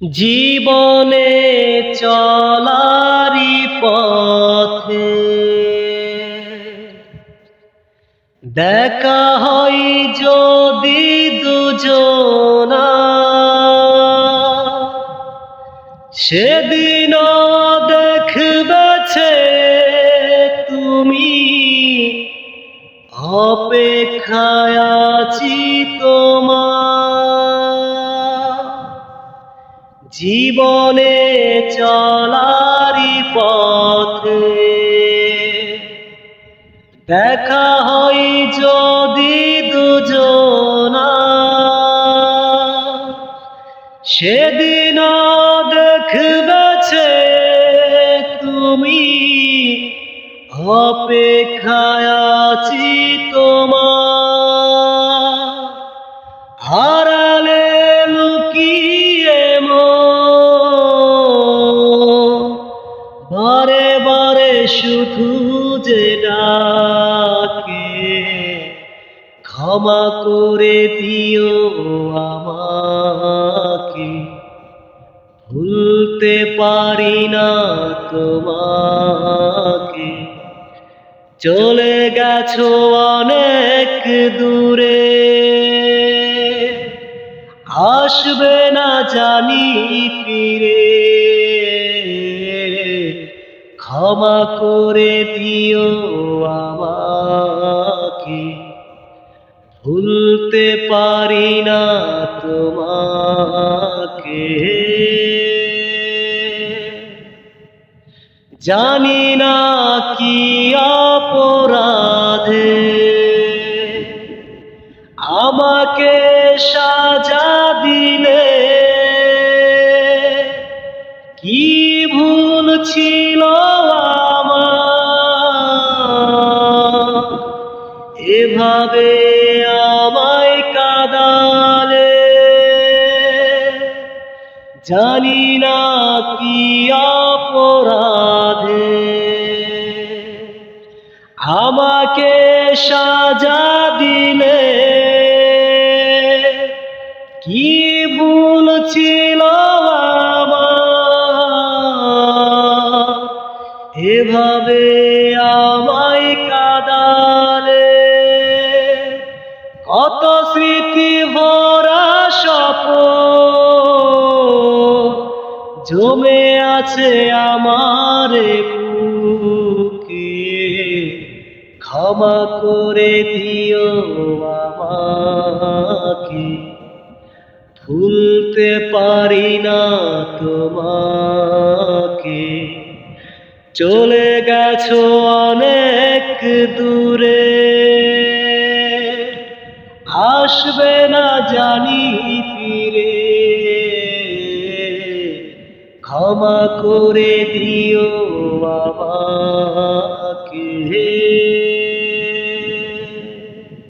জীবনে চলারি পথে। দেখা হয় যদি দুজনা। সেদিন দেখবেছে তুমি অপেক্ষায় আছি তোমার। জীবনে চলারি পথে। দেখা হয় যদি দুজনা। সেদিন দেখবেছে তুমি অপেক্ষায় আছি তোমার। হারালে বারে বারে শুধু যে ডাকে, ক্ষমা করে দিও আমাকে। ভুলতে পারি না তোমাকে। চলে গেছো অনেক দূরে। আসবে না জানি ফিরে। ক্ষমা করে দিও আমাকে। ভুলতে পারি না তোমাকে। জানি না কি অপরাধে আমাকে সাজা দিলে। কি ভুল ছিল এভাবে আমায় কাদালে। জানি না কি অপরাধে। আমাকে সাজা দিলে। কি ভুল ছিল এভাবে কত স্মৃতি ভরা সপ জমে আছে আমার বুকে। ক্ষমা করে দিও আমাকে। ভুলতে পারি না তোমাকে। চলে গেছো অনেক দূরে। জানি ফিরে। ক্ষমা করে দিও আমাকে।